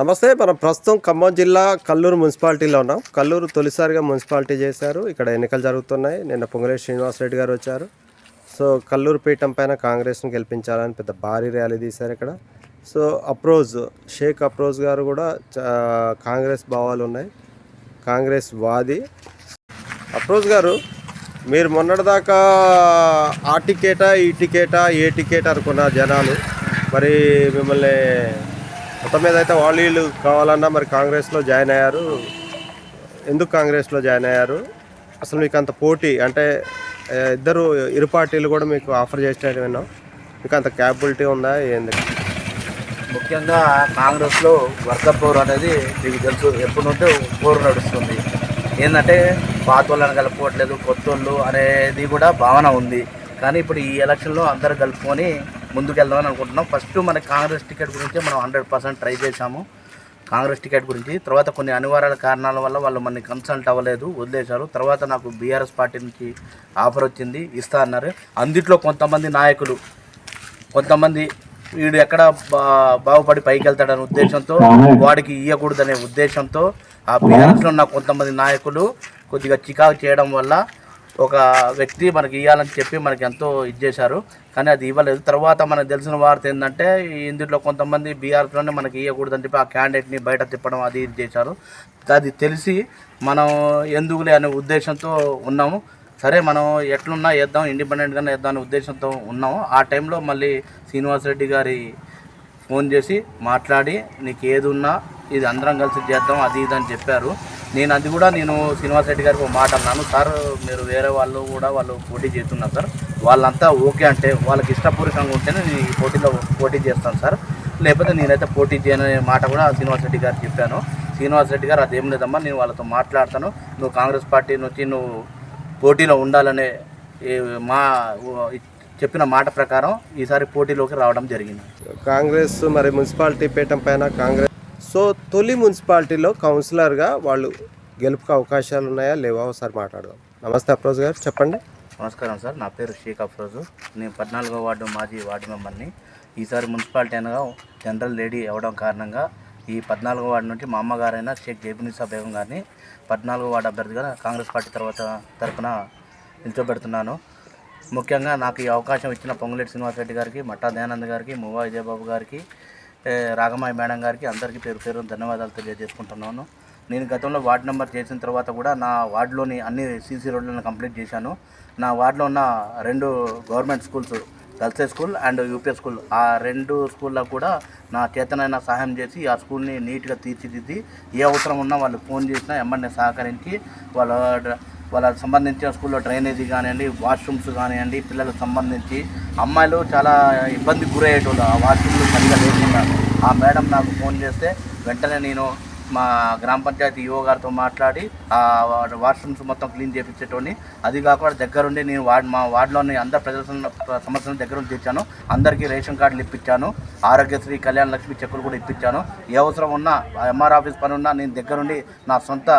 నమస్తే మనం ప్రస్తుతం ఖమ్మం జిల్లా కల్లూరు మున్సిపాలిటీలో ఉన్నాం. కల్లూరు తొలిసారిగా మున్సిపాలిటీ చేశారు. ఇక్కడ ఎన్నికలు జరుగుతున్నాయి. నిన్న పొంగులేటి శ్రీనివాసరెడ్డి గారు వచ్చారు. సో కల్లూరు పీఠం పైన కాంగ్రెస్ను గెలిపించాలని పెద్ద భారీ ర్యాలీ తీశారు ఇక్కడ. సో అప్రోజ్ షేక్ అప్రోజ్ గారు కూడా కాంగ్రెస్ భావాలు ఉన్నాయి. కాంగ్రెస్ వాది. అప్రోజ్ గారు మీరు మొన్నటిదాకా ఆ టికెటా ఈ టికెటా ఏ టికెట్ అనుకున్న జనాలు? మరి మిమ్మల్ని మొత్తం మీద అయితే వాళ్ళు వీళ్ళు కావాలన్నా మరి కాంగ్రెస్లో జాయిన్ అయ్యారు. ఎందుకు కాంగ్రెస్లో జాయిన్ అయ్యారు? అసలు మీకు అంత పోటీ అంటే ఇద్దరు ఇరు పార్టీలు కూడా మీకు ఆఫర్ చేసినట్టు విన్నాం. మీకు అంత క్యాపబిలిటీ ఉందా? ఏంది? ముఖ్యంగా కాంగ్రెస్లో వర్గ పోరు అనేది మీకు తెలుసు ఎప్పటి నుండి పోరు నడుస్తుంది. ఏంటంటే పాత వాళ్ళని కలుపుకోవట్లేదు కొత్త వాళ్ళు అనేది కూడా భావన ఉంది. కానీ ఇప్పుడు ఈ ఎలక్షన్లో అందరు కలుపుకొని ముందుకెళ్దామని అనుకుంటున్నాం. ఫస్ట్ మన కాంగ్రెస్ టికెట్ గురించి మనం హండ్రెడ్ పర్సెంట్ ట్రై చేశాము. కాంగ్రెస్ టికెట్ గురించి తర్వాత కొన్ని అనివార్య కారణాల వల్ల వాళ్ళు మనని కన్సల్ట్ అవ్వలేదు వదిలేశారు. తర్వాత నాకు బీఆర్ఎస్ పార్టీ నుంచి ఆఫర్ వచ్చింది ఇస్తా అన్నారు. అందుట్లో కొంతమంది నాయకులు కొంతమంది వీడు ఎక్కడ బా- బాగుపడి పైకి వెళ్తాడనే ఉద్దేశంతో వాడికి ఇవ్వకూడదనే ఉద్దేశంతో ఆ బీఆర్ఎస్లో ఉన్న కొంతమంది నాయకులు కొద్దిగా చికాకు చేయడం వల్ల ఒక వ్యక్తి మనకి ఇవ్వాలని చెప్పి మనకి ఎంతో ఇది చేశారు. కానీ అది ఇవ్వలేదు. తర్వాత మనకు తెలిసిన వార్త ఏంటంటే ఇందులో కొంతమంది బీఆర్ఎస్లోనే మనకి ఇవ్వకూడదని చెప్పి ఆ క్యాండిడేట్ని బయట తిప్పడం అది ఇది చేశారు. అది తెలిసి మనం ఎందుకులే అనే ఉద్దేశంతో ఉన్నాము. సరే మనం ఎట్లున్నా వేద్దాం ఇండిపెండెంట్గానే వేద్దాం అనే ఉద్దేశంతో ఉన్నాము. ఆ టైంలో మళ్ళీ శ్రీనివాసరెడ్డి గారి ఫోన్ చేసి మాట్లాడి నీకు ఏది ఉన్నా ఇది అందరం కలిసి చేద్దాం అది ఇది అని చెప్పారు. నేను అది కూడా నేను శ్రీనివాస్ రెడ్డి గారికి ఒక మాట అన్నాను సార్ మీరు వేరే వాళ్ళు కూడా వాళ్ళు పోటీ చేస్తున్నారు సార్. వాళ్ళంతా ఓకే అంటే వాళ్ళకి ఇష్టపూర్వకంగా ఉంటేనే నేను ఈ పోటీలో పోటీ చేస్తాను సార్. లేకపోతే నేనైతే పోటీ చేయననే మాట కూడా శ్రీనివాస్ రెడ్డి గారు చెప్పాను. శ్రీనివాసరెడ్డి గారు అదేం లేదమ్మా నేను వాళ్ళతో మాట్లాడతాను. నువ్వు కాంగ్రెస్ పార్టీ నుంచి నువ్వు పోటీలో ఉండాలనే మా చెప్పిన మాట ప్రకారం ఈసారి పోటీలోకి రావడం జరిగింది. కాంగ్రెస్ మరి మున్సిపాలిటీ పీఠం పైన కాంగ్రెస్ సో తొలి మున్సిపాలిటీలో కౌన్సిలర్గా వాళ్ళు గెలుపుకు అవకాశాలు ఉన్నాయా లేవా? ఒకసారి మాట్లాడదాం. నమస్తే అప్రోజ్ గారు చెప్పండి. నమస్కారం సార్ నా పేరు షేక్ అఫ్రోజు నేను పద్నాలుగో వార్డు మాజీ వార్డు మెంబర్ని. ఈసారి మున్సిపాలిటీ అనగా జనరల్ లేడీ అవ్వడం కారణంగా ఈ పద్నాలుగో వార్డు నుండి మా అమ్మగారైన షేక్ జేబునిసా బేగం గారిని పద్నాలుగో వార్డు అభ్యర్థిగా కాంగ్రెస్ పార్టీ తర్వాత తరఫున నిల్చోబెడుతున్నాను. ముఖ్యంగా నాకు ఈ అవకాశం ఇచ్చిన పొంగులేటి శ్రీనివాసరెడ్డి గారికి మట్టా దయానంద్ గారికి మువ్వా విజయబాబు గారికి రాగమాయి మేడం గారికి అందరికీ పేరు పేరు ధన్యవాదాలు తెలియజేసుకుంటున్నాను. నేను గతంలో వార్డు నెంబర్ చేసిన తర్వాత కూడా నా వార్డులోని అన్ని సీసీ రోడ్లను కంప్లీట్ చేశాను. నా వార్డులో ఉన్న రెండు government schools girls school and UPS school. ఆ రెండు స్కూల్లో కూడా నా చేతనైన సహాయం చేసి ఆ స్కూల్ని నీట్గా తీర్చిదిద్ది. ఏ అవసరం ఉన్నా వాళ్ళు ఫోన్ చేసినా ఎమ్మెల్యే సహకరించి వాళ్ళ వాళ్ళకి సంబంధించిన స్కూల్లో డ్రైనేజీ కానివ్వండి వాష్రూమ్స్ కానివ్వండి పిల్లలకు సంబంధించి అమ్మాయిలు చాలా ఇబ్బందికి గురయ్యేటోళ్ళు ఆ వాష్రూమ్లు సరిగ్గా లేకుండా. ఆ మేడం నాకు ఫోన్ చేస్తే వెంటనే నేను మా గ్రామ పంచాయతీ ఈఓ గారితో మాట్లాడి ఆ వాష్రూమ్స్ మొత్తం క్లీన్ చేయించేటోని అది కాకుండా దగ్గరుండి నేను వార్డ్ మా వార్డులోని అందరు ప్రజల సమస్యలను దగ్గరుండి తెచ్చాను అందరికీ రేషన్ కార్డులు ఇప్పించాను. ఆరోగ్యశ్రీ కళ్యాణ లక్ష్మి చెక్కులు కూడా ఇప్పించాను. ఏ అవసరం ఉన్నా ఎంఆర్ ఆఫీస్ పని ఉన్నా నేను దగ్గరుండి నా సొంత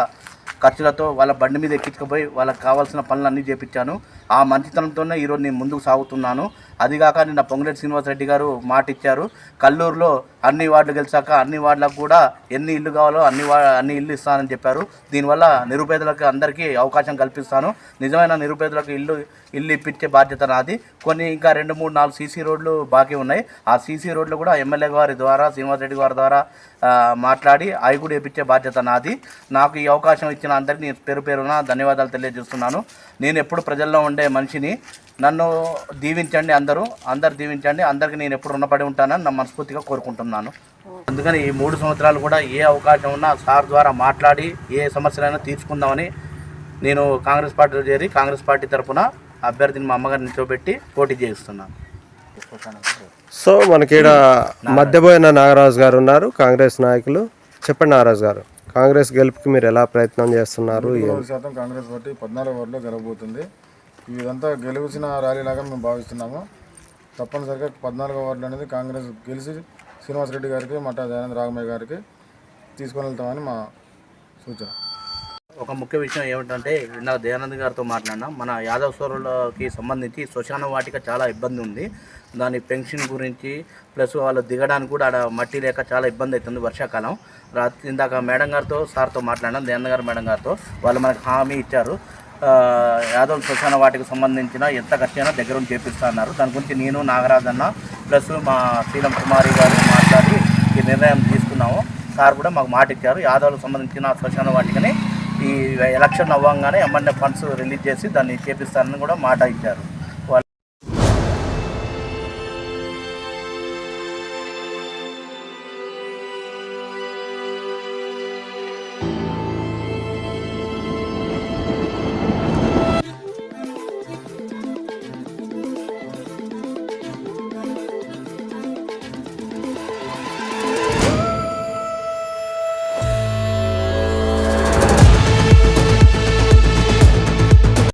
ఖర్చులతో వాళ్ళ బండి మీద ఎక్కించుకుపోయి వాళ్ళకి కావాల్సిన పనులన్నీ చేపించాను. ఆ మంచితనంతోనే ఈరోజు నేను ముందుకు సాగుతున్నాను. అదిగాక నిన్న శ్రీనివాస రెడ్డి గారు మాట ఇచ్చారు. కల్లూరులో అన్ని వార్డులు గెలిచాక అన్ని వార్డులకు కూడా ఎన్ని ఇల్లు కావాలో అన్ని వా అన్ని ఇల్లు ఇస్తానని చెప్పారు. దీనివల్ల నిరుపేదలకు అందరికీ అవకాశం కల్పిస్తాను. నిజమైన నిరుపేదలకు ఇల్లు ఇల్లు ఇప్పించే బాధ్యత నాది. కొన్ని ఇంకా రెండు మూడు నాలుగు సీసీ రోడ్లు బాకీ ఉన్నాయి. ఆ సీసీ రోడ్లు కూడా ఎమ్మెల్యే గారి ద్వారా శ్రీనివాసరెడ్డి గారి ద్వారా మాట్లాడి అవి కూడా ఇప్పించే బాధ్యత నాది. నాకు ఈ అవకాశం ఇచ్చిన అందరికీ పేరు పేరున ధన్యవాదాలు తెలియజేస్తున్నాను. నేను ఎప్పుడు ప్రజల్లో ఉండే మనిషిని నన్ను దీవించండి అందరూ అందరు దీవించండి అందరికీ నేను ఎప్పుడు రుణపడి ఉంటానని నా మనస్ఫూర్తిగా కోరుకుంటున్నాను. అందుకని ఈ మూడు సంవత్సరాలు కూడా ఏ అవకాశం ఉన్నా సార్ ద్వారా మాట్లాడి ఏ సమస్యలైనా తీర్చుకుందామని నేను కాంగ్రెస్ పార్టీలో చేరి కాంగ్రెస్ పార్టీ తరఫున అభ్యర్థిని మా అమ్మగారిని నిల్చోబెట్టి పోటీ చేస్తున్నాను సో మనకి ఈడ మధ్యపోయిన నాగరాజు గారు ఉన్నారు కాంగ్రెస్ నాయకులు. చెప్పండి నాగరాజు గారు. కాంగ్రెస్ గెలుపుకి మీరు ఎలా ప్రయత్నం చేస్తున్నారు? శాతం కాంగ్రెస్ పార్టీ పద్నాలుగు వార్డులో గెలవబోతుంది. ఇదంతా గెలిచిన ర్యాలీ లాగా మేము భావిస్తున్నాము. తప్పనిసరిగా పద్నాలుగో వార్డులో అనేది కాంగ్రెస్ గెలిచి శ్రీనివాసరెడ్డి గారికి మట్టా దయానంద రాగమయ్య గారికి తీసుకొని వెళ్తామని మా సూచన. ఒక ముఖ్య విషయం ఏమిటంటే ఇందాక దయానంద్ గారితో మాట్లాడినా మన యాదవ్ సోరులకి సంబంధించి శ్మశాన వాటిక చాలా ఇబ్బంది ఉంది. దాని పెన్షన్ గురించి ప్లస్ వాళ్ళు దిగడానికి కూడా ఆడ మట్టి లేక చాలా ఇబ్బంది అవుతుంది వర్షాకాలం. రాత్రి ఇందాక మేడం గారితో సార్తో మాట్లాడినా దయానంద్ గారు మేడం గారితో వాళ్ళు మనకు హామీ ఇచ్చారు. యాదవ్ శ్మశాన వాటికి సంబంధించిన ఎంత ఖర్చైనా దగ్గర ఉండి చేపిస్తా అన్నారు. దాని గురించి నేను నాగరాజన్న అన్న ప్లస్ మా శ్రీరామ్ కుమారి గారు మాట్లాడి ఈ నిర్ణయం తీసుకున్నాము. సార్ కూడా మాకు మాట ఇచ్చారు. యాదవ్లకు సంబంధించిన శ్మశాన వాటికని ఈ ఎలక్షన్ అవ్వగానే ఎమ్మెల్యే ఫండ్స్ రిలీజ్ చేసి దాన్ని చేపిస్తారని కూడా మాట ఇచ్చారు.